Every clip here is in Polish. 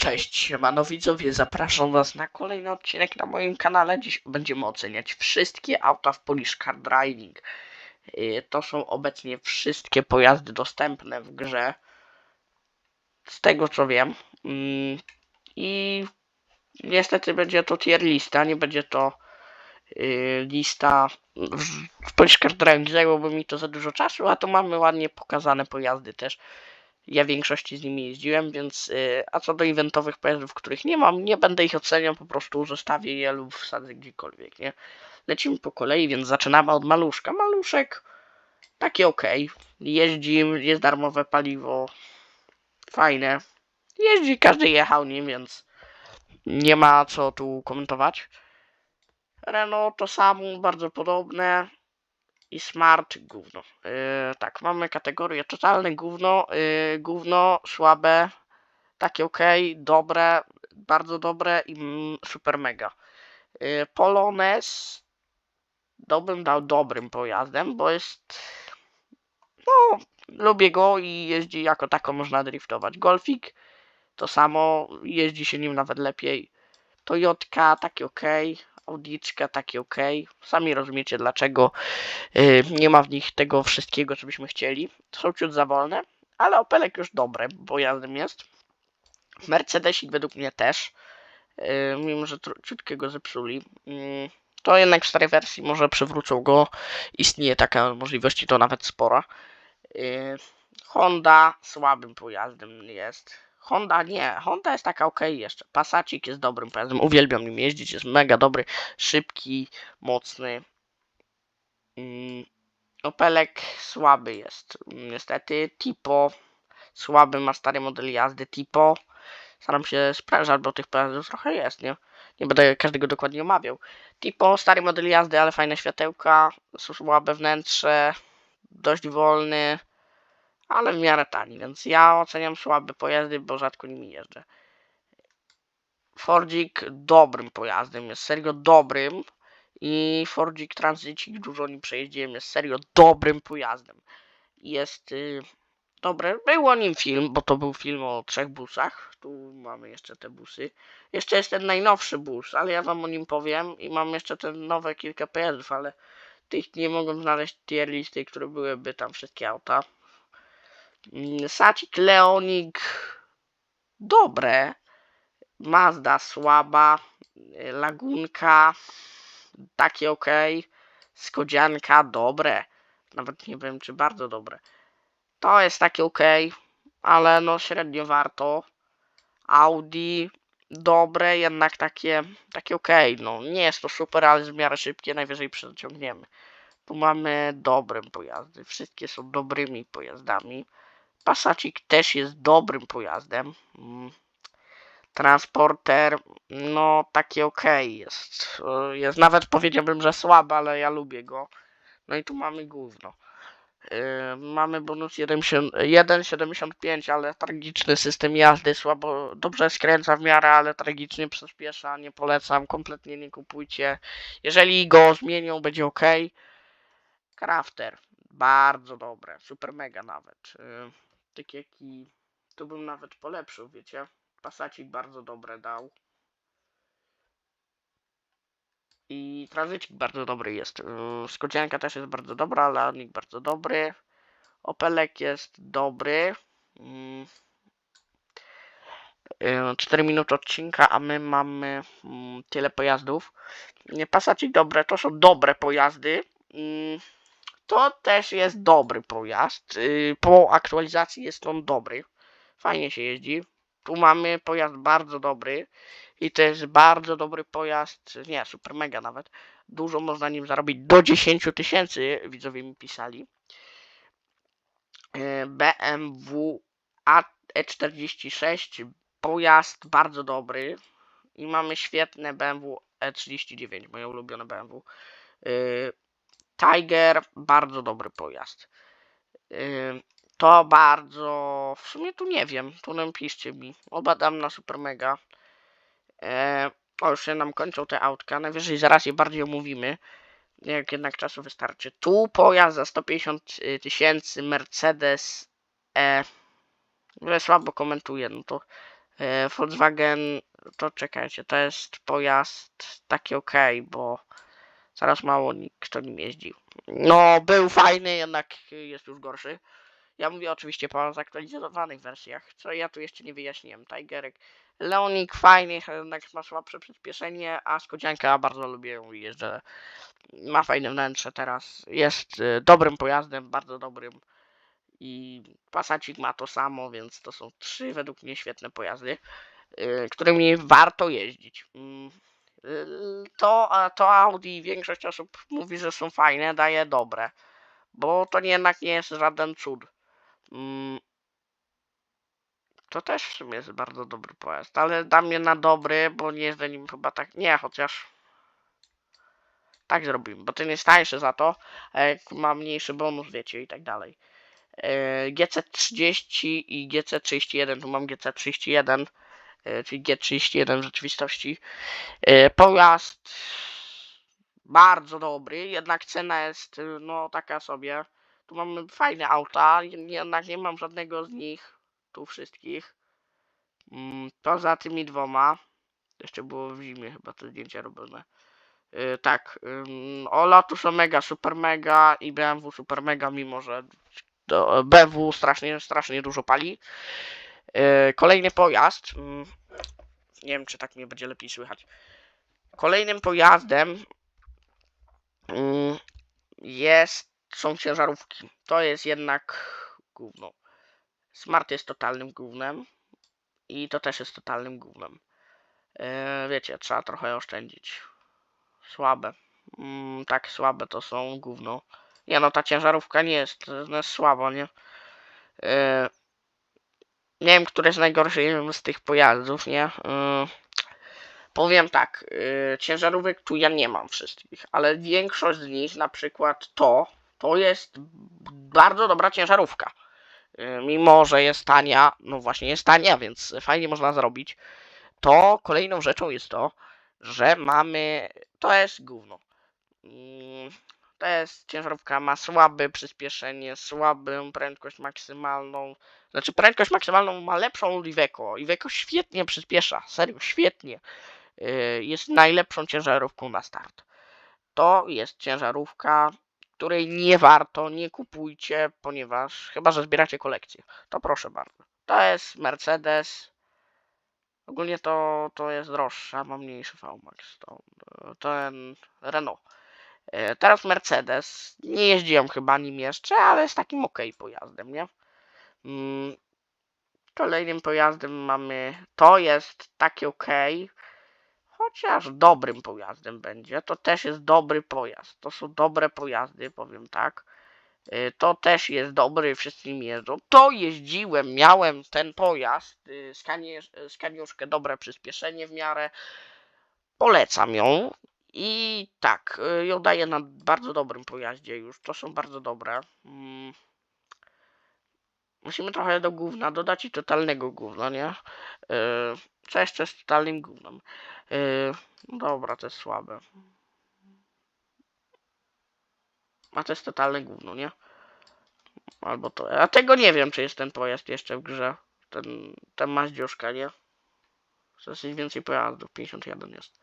Cześć, siemano widzowie, zapraszam was na kolejny odcinek na moim kanale. Dziś będziemy oceniać wszystkie auta w Polish Car Driving. Yy, To są obecnie wszystkie pojazdy dostępne w grze. Z tego co wiem. Mm, I niestety będzie to tier lista, nie będzie to yy, lista w Polish Car Driving. Zajęłoby mi to za dużo czasu, a tu mamy ładnie pokazane pojazdy też. Ja większości z nimi jeździłem, więc y, a co do eventowych pojazdów, których nie mam, nie będę ich oceniał, po prostu zostawię je lub wsadzę gdziekolwiek, nie? Lecimy po kolei, więc zaczynamy od maluszka. Maluszek taki ok. Jeździ, jest darmowe paliwo. Fajne. Jeździ, każdy jechał nim, więc nie ma co tu komentować. Renault to samo, bardzo podobne i smart gówno. Yy, tak, mamy kategorię totalne gówno, yy, gówno, słabe, takie ok, dobre, bardzo dobre i mm, super mega. Yy, Polones to dał dobrym pojazdem, bo jest no, lubię go i jeździ jako tako można driftować. Golfik to samo, jeździ się nim nawet lepiej. Toyotka takie ok, Audiczka takie ok. Sami rozumiecie dlaczego yy, nie ma w nich tego wszystkiego, co byśmy chcieli. Są ciut za wolne, ale Opelek już dobre pojazdem jest. Mercedesik według mnie też, yy, mimo że ciutkę go zepsuli. Yy, to jednak w starej wersji może przywrócą go. Istnieje taka możliwość i to nawet spora. Yy, Honda słabym pojazdem jest. Honda nie, Honda jest taka ok jeszcze. Passacik jest dobrym pojazdem, uwielbiam nim jeździć, jest mega dobry, szybki, mocny. Mm, Opelek słaby jest, mm, niestety. Tipo słaby, ma stary model jazdy. Tipo staram się sprężać, bo tych pojazdów trochę jest, nie? Nie będę każdego dokładnie omawiał. Tipo, stary model jazdy, ale fajne światełka, słabe wnętrze, dość wolny, ale w miarę tani, więc ja oceniam słabe pojazdy, bo rzadko nimi jeżdżę. Fordzik dobrym pojazdem, jest serio dobrym i Fordzik Transitik, dużo nim przejeździłem, jest serio dobrym pojazdem. Jest y, dobre, był o nim film, bo to był film o trzech busach, tu mamy jeszcze te busy. Jeszcze jest ten najnowszy bus, ale ja wam o nim powiem i mam jeszcze te nowe kilka pojazdów, ale tych nie mogłem znaleźć tier listy, które byłyby tam wszystkie auta. Sacik Leonik dobre. Mazda słaba. Lagunka takie ok. Skodzianka dobre. Nawet nie wiem czy bardzo dobre. To jest takie ok, ale no średnio warto. Audi dobre, jednak takie, takie ok. No nie jest to super, ale w miarę szybkie, najwyżej przeciągniemy. Tu mamy dobre pojazdy. Wszystkie są dobrymi pojazdami. Passacik też jest dobrym pojazdem. Mm. Transporter, no taki ok jest. Y, Jest nawet powiedziałbym, że słaby, ale ja lubię go. No i tu mamy gówno. Yy, mamy bonus 1,7 1,75, ale tragiczny system jazdy, słabo, dobrze skręca w miarę, ale tragicznie przyspiesza, nie polecam, kompletnie nie kupujcie. Jeżeli go zmienią, będzie ok. Crafter, bardzo dobre, super mega nawet. Yy, tak jak i tu bym nawet polepszył, wiecie. Passacik bardzo dobre dał. I tranzycik bardzo dobry jest. Yy, Skodzianka też jest bardzo dobra, Leonik bardzo dobry. Opelek jest dobry. Yy, yy, 4 minuty odcinka, a my mamy mm, tyle pojazdów. Nie, Passacik dobre, to są dobre pojazdy. To też jest dobry pojazd. Yy, Po aktualizacji jest on dobry. Fajnie się jeździ. Tu mamy pojazd bardzo dobry. I to jest bardzo dobry pojazd. Nie, super mega nawet. Dużo można nim zarobić. Do 10 tysięcy widzowie mi pisali. Yy, BMW E46. Pojazd bardzo dobry. I mamy świetne BMW E39, moje ulubione BMW. Tiger, bardzo dobry pojazd. Yy, to bardzo. W sumie tu nie wiem. Tu nam piszcie mi. Obadam na super mega. E, o, już się nam kończą te autka. Najwyżej zaraz je bardziej omówimy. Jak jednak czasu wystarczy. Tu pojazd za 150 tysięcy Mercedes E. Ale słabo komentuję. No to E, Volkswagen, to czekajcie, to jest pojazd taki ok, bo coraz mało nikt nim jeździł. No, był fajny, jednak jest już gorszy. Ja mówię oczywiście po zaktualizowanych wersjach, co ja tu jeszcze nie wyjaśniłem. Tigerek, Leonik fajny, jednak ma słabsze przyspieszenie, a Skodzianka bardzo lubię ją jeżdżę. Ma fajne wnętrze teraz, jest y, dobrym pojazdem, bardzo dobrym. I Passacik ma to samo, więc to są trzy według mnie świetne pojazdy, y, którymi warto jeździć. To, to Audi większość osób mówi, że są fajne, daje dobre. Bo to jednak nie jest żaden cud. Mm, To też w sumie jest bardzo dobry pojazd, ale dla mnie na dobry, bo nie jeżdżę nim chyba tak. Nie, chociaż. Tak zrobimy, bo ten jest tańszy za to, jak ma mniejszy bonus, wiecie, i tak dalej. E, GC30 i GC31, tu mam GC31, e, czyli G31 w rzeczywistości. E, Pojazd bardzo dobry, jednak cena jest y, no taka sobie. Tu mamy fajne auta, jed- jednak nie mam żadnego z nich, tu wszystkich. Mm, Poza tymi dwoma, jeszcze było w zimie chyba te zdjęcia robione. Yy, tak, ym, o Lotus Omega Super Mega i BMW Super Mega, mimo że do, BMW strasznie, strasznie dużo pali. Yy, kolejny pojazd, mm, nie wiem czy tak mnie będzie lepiej słychać. Kolejnym pojazdem mm, jest, są ciężarówki. To jest jednak gówno. Smart jest totalnym gównem i to też jest totalnym gównem. Yy, wiecie, trzeba trochę oszczędzić. Słabe. Mm, tak, słabe to są gówno. Nie no, ta ciężarówka nie jest, jest słaba, nie? Yy, nie wiem, który jest najgorszy z tych pojazdów, nie? Yy, powiem tak, yy, ciężarówek tu ja nie mam wszystkich, ale większość z nich, na przykład to, to jest bardzo dobra ciężarówka. Yy, mimo, że jest tania, no właśnie jest tania, więc fajnie można zrobić, to kolejną rzeczą jest to, że mamy, to jest gówno. Mm, To jest ciężarówka, ma słabe przyspieszenie, słabą prędkość maksymalną. Znaczy prędkość maksymalną ma lepszą od Iveco. Iveco świetnie przyspiesza, serio, świetnie. Yy, Jest najlepszą ciężarówką na start. To jest ciężarówka, której nie warto, nie kupujcie, ponieważ chyba, że zbieracie kolekcję. To proszę bardzo. To jest Mercedes. Ogólnie to, to jest droższa, ma mniejszy VMAX. To, ten Renault. E, Teraz Mercedes. Nie jeździłem chyba nim jeszcze, ale jest takim ok pojazdem, nie? Mm, Kolejnym pojazdem mamy. To jest taki ok. Chociaż dobrym pojazdem będzie. To też jest dobry pojazd. To są dobre pojazdy, powiem tak. E, To też jest dobry, wszyscy nim jeżdżą. To jeździłem, miałem ten pojazd. y, skanie- Skaniuszkę, dobre przyspieszenie w miarę. Polecam ją. I tak, y, ją daję na bardzo dobrym pojaździe już. To są bardzo dobre. Musimy trochę do gówna dodać i totalnego gówna, nie? Yy, co jeszcze z totalnym gównem? Yy, dobra, to jest słabe. A to jest totalne gówno, nie? Albo to. A tego nie wiem, czy jest ten pojazd jeszcze w grze. Ten, ten maździuszka, nie? Dosyć więcej pojazdów, 51 jest.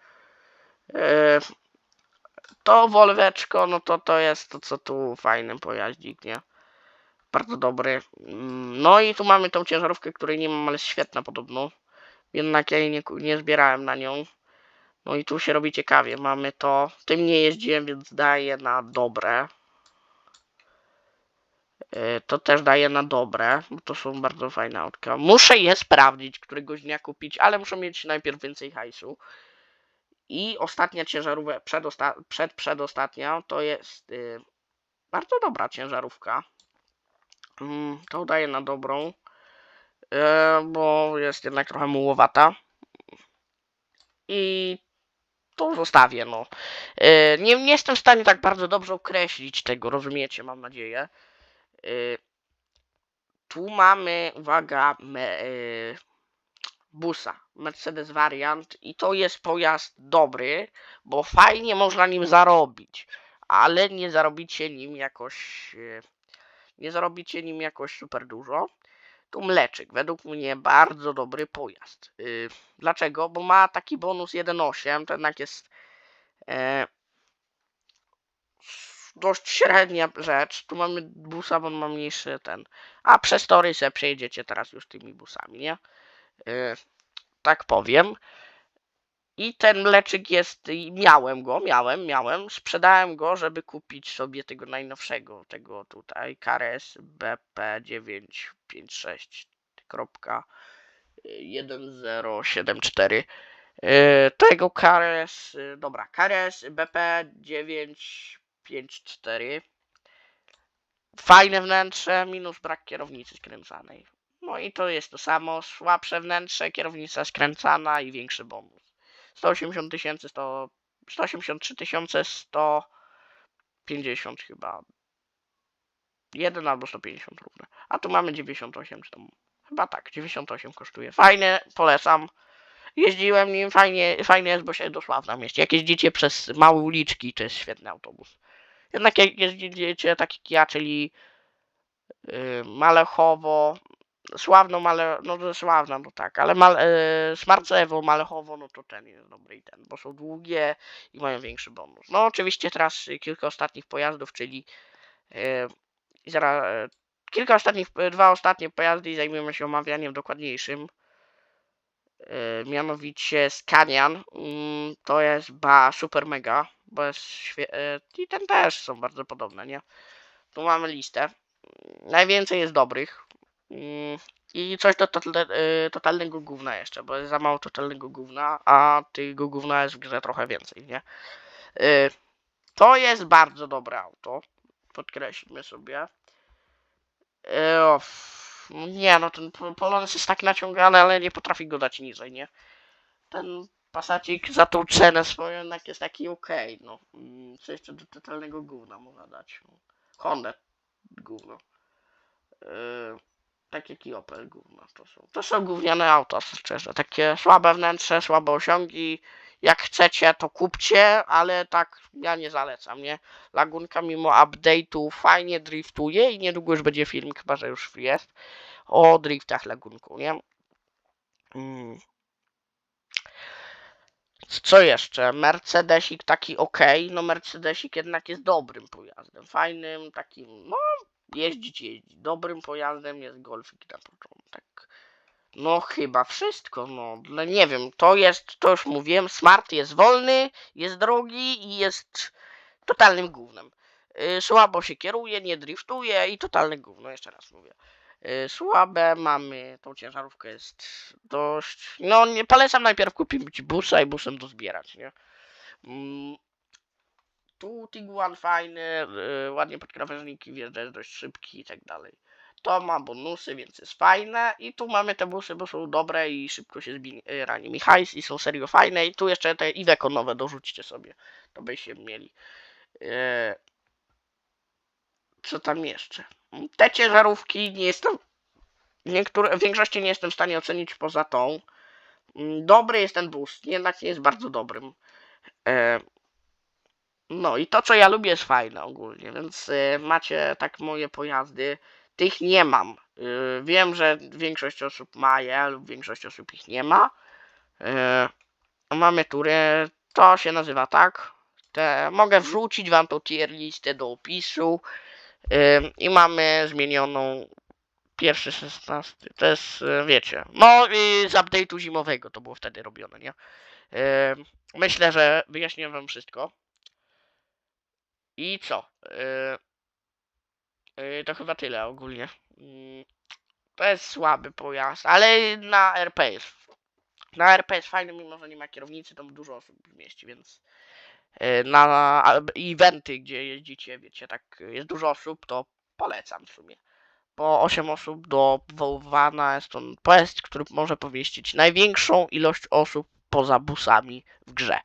Yy, to Wolweczko, no to to jest to, co tu fajny pojaździk, nie? Bardzo dobry. Mm, No i tu mamy tą ciężarówkę, której nie mam, ale świetna podobno. Jednak ja jej nie, nie zbierałem na nią. No i tu się robi ciekawie. Mamy to. Tym nie jeździłem, więc daję na dobre. Yy, To też daje na dobre, bo to są bardzo fajne autka. Muszę je sprawdzić, któregoś dnia kupić, ale muszę mieć najpierw więcej hajsu. I ostatnia ciężarówka, przedosta przed przedostatnia, to jest yy, bardzo dobra ciężarówka. Mm, to daje na dobrą, e, bo jest jednak trochę mułowata. I to zostawię, no. E, nie, nie jestem w stanie tak bardzo dobrze określić tego, rozumiecie, mam nadzieję. E, tu mamy, uwaga, me, busa, Mercedes Variant i to jest pojazd dobry, bo fajnie można nim zarobić, ale nie zarobicie nim jakoś, nie zarobicie nim jakoś super dużo. Tu mleczyk, według mnie bardzo dobry pojazd. Yy, dlaczego? Bo ma taki bonus 1.8, to jednak jest e, dość średnia rzecz. Tu mamy busa, bo on ma mniejszy ten. A przez tory se teraz już tymi busami, nie? Yy, tak powiem. I ten mleczyk jest, miałem go, miałem, miałem, sprzedałem go, żeby kupić sobie tego najnowszego, tego tutaj, KRS BP956.1074. Yy, Tego KRS, yy, dobra, KRS BP954. Fajne wnętrze, minus brak kierownicy skręcanej. No i to jest to samo, słabsze wnętrze, kierownica skręcana i większy bonus. 180 tysięcy, 100, 183 tysiące 150 chyba. 1 albo 150 równe. A tu mamy 98, czy tam. Chyba tak, 98 kosztuje. Fajne, polecam. Jeździłem nim, fajnie, fajnie jest, bo się dosłownie mieści. Jak jeździcie przez małe uliczki, to jest świetny autobus. Jednak jak jeździcie tak jak ja, czyli yy, Malechowo, Sławno, Male, no Sławna, no tak, ale mal, yy, Smarcewo, Malechowo, no to ten jest dobry i ten, bo są długie i mają większy bonus. No oczywiście teraz kilka ostatnich pojazdów, czyli yy, zaraz, yy, kilka ostatnich, y, dwa ostatnie pojazdy i zajmiemy się omawianiem dokładniejszym. Yy, mianowicie Scanian, mm, to jest ba super mega, bo jest świe- yy, i ten też są bardzo podobne, nie? Tu mamy listę. Najwięcej jest dobrych. Mm, I coś do y, totalnego gówna jeszcze, bo jest za mało totalnego gówna, a tego gówna jest w grze trochę więcej, nie? Y, To jest bardzo dobre auto. Podkreślmy sobie. Y, Nie, no ten Po- Polonez jest tak naciągany, ale nie potrafi go dać niżej, nie? Ten Passacik za tą cenę swoją jednak jest taki okej, no. Mm, Co jeszcze do totalnego gówna można dać? Honda gówno. Yy, tak jak i Opel gówno to są. To są gówniane auta, szczerze. Takie słabe wnętrze, słabe osiągi. Jak chcecie, to kupcie, ale tak ja nie zalecam, nie? Lagunka mimo update'u fajnie driftuje i niedługo już będzie film, chyba że już jest, o driftach lagunku, nie? Mm. Co jeszcze? Mercedesik taki ok. No Mercedesik jednak jest dobrym pojazdem. Fajnym, takim, no jeździć, jeździć. Dobrym pojazdem jest Golfik na początek. No chyba wszystko, no. No nie wiem, to jest, to już mówiłem, Smart jest wolny, jest drogi i jest totalnym gównem. Yy, słabo się kieruje, nie driftuje i totalne gówno, jeszcze raz mówię. Yy, słabe mamy, tą ciężarówkę jest dość, no nie polecam najpierw kupić busa i busem dozbierać, nie? Mm, tu Tiguan fajny, ładnie pod krawężniki wjeżdża, jest dość szybki i tak dalej. To ma bonusy, więc jest fajne. I tu mamy te busy, bo są dobre i szybko się zbiera nimi hajs i są serio fajne. I tu jeszcze te Iveco nowe dorzućcie sobie, to byście mieli. Yy, co tam jeszcze? Te ciężarówki nie jestem, niektóre, w większości nie jestem w stanie ocenić poza tą. Mm, Dobry jest ten bus, jednak nie jest bardzo dobrym. E, no i to, co ja lubię, jest fajne ogólnie, więc e, macie tak moje pojazdy. Tych nie mam. E, wiem, że większość osób ma je, lub większość osób ich nie ma. E, mamy tury, to się nazywa tak. Te, mogę wrzucić wam tą tier listę do opisu. Ym, I mamy zmienioną pierwszy 16. To jest, y, wiecie, no i z update'u zimowego to było wtedy robione, nie? Ym, Myślę, że wyjaśniłem wam wszystko. I co? Yy, yy, to chyba tyle ogólnie. Yy, To jest słaby pojazd, ale na RP jest. Na RP jest fajny, mimo że nie ma kierownicy, tam dużo osób mieści, więc yy, na a- eventy, gdzie jeździcie, wiecie, tak jest dużo osób, to polecam w sumie. Po 8 osób do Wołwana jest to pojazd, który może pomieścić największą ilość osób poza busami w grze.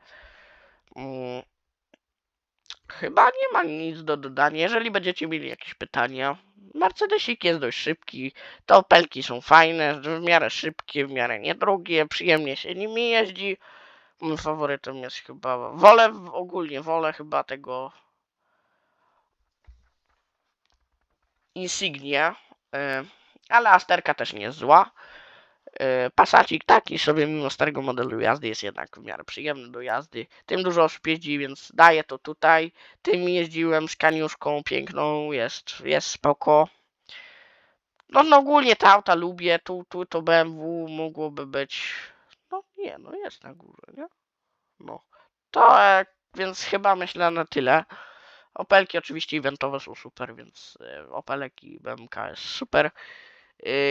Chyba nie ma nic do dodania. Jeżeli będziecie mieli jakieś pytania, Mercedesik jest dość szybki, te Opelki są fajne, w miarę szybkie, w miarę niedrogie, przyjemnie się nimi jeździ. Moim faworytem jest chyba, wolę ogólnie, wolę chyba tego Insignia, e, ale Asterka też nie jest zła. Yy, Passacik taki sobie mimo starego modelu jazdy jest jednak w miarę przyjemny do jazdy. Tym dużo osób jeździ, więc daję to tutaj. Tym jeździłem z kaniuszką piękną, jest, jest spoko. No, no ogólnie te auta lubię, tu, tu to BMW mogłoby być, no nie, no jest na górze, nie? No, to e, więc chyba myślę na tyle. Opelki oczywiście eventowe są super, więc e, Opelek i BMK jest super.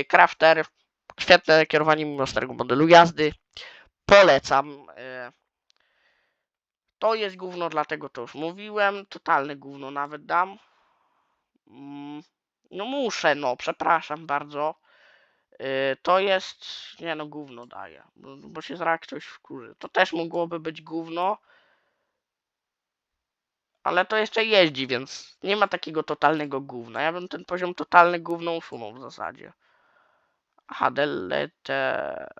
Crafter, świetne kierowanie mimo starego modelu jazdy. Polecam. e, To jest gówno, dlatego to już mówiłem. Totalne gówno nawet dam. Mm, No muszę, no, przepraszam bardzo. Yy, To jest, nie no, gówno daję, bo, bo się zaraz ktoś wkurzy. To też mogłoby być gówno, ale to jeszcze jeździ, więc nie ma takiego totalnego gówna. Ja bym ten poziom totalny gówno usunął w zasadzie. Aha.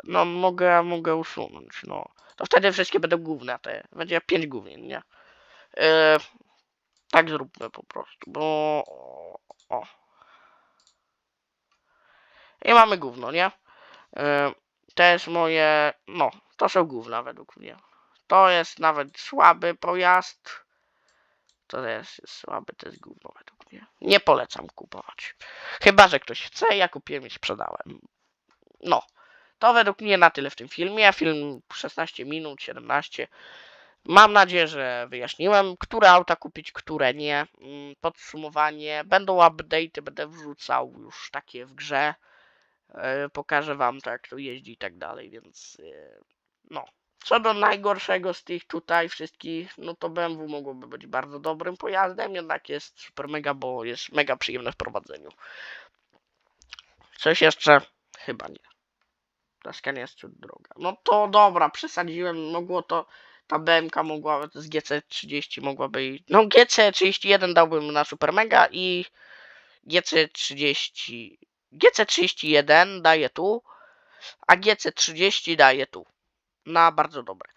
No mogę, mogę usunąć, no. To wtedy wszystkie będą gówne, te. Będzie 5 gówien, nie? Yy, tak zróbmy po prostu, bo... O. I mamy gówno, nie? Yy, to jest moje... No, to są gówna według mnie. To jest nawet słaby pojazd. To jest, jest słaby, to jest gówno według mnie. Nie polecam kupować. Chyba, że ktoś chce, ja kupiłem i sprzedałem. No, to według mnie na tyle w tym filmie. Film 16 minut, 17. Mam nadzieję, że wyjaśniłem, które auta kupić, które nie. Mm, Podsumowanie. Będą update'y, będę wrzucał już takie w grze. E, Pokażę wam, jak to jeździ i tak dalej, więc e, no. Co do najgorszego z tych tutaj wszystkich, no to BMW mogłoby być bardzo dobrym pojazdem, jednak jest super mega, bo jest mega przyjemne w prowadzeniu. Coś jeszcze? Chyba nie. Ta skania jest ciut droga. No to dobra, przesadziłem, mogło to, ta BMK mogła, z GC30 mogłaby, no GC31 dałbym na super mega i GC30, GC31 daję tu, a GC30 daję tu. Na bardzo dobre.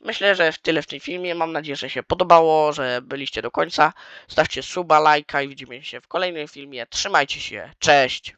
Myślę, że w tyle w tym filmie. Mam nadzieję, że się podobało, że byliście do końca. Stawcie suba, lajka i widzimy się w kolejnym filmie. Trzymajcie się. Cześć!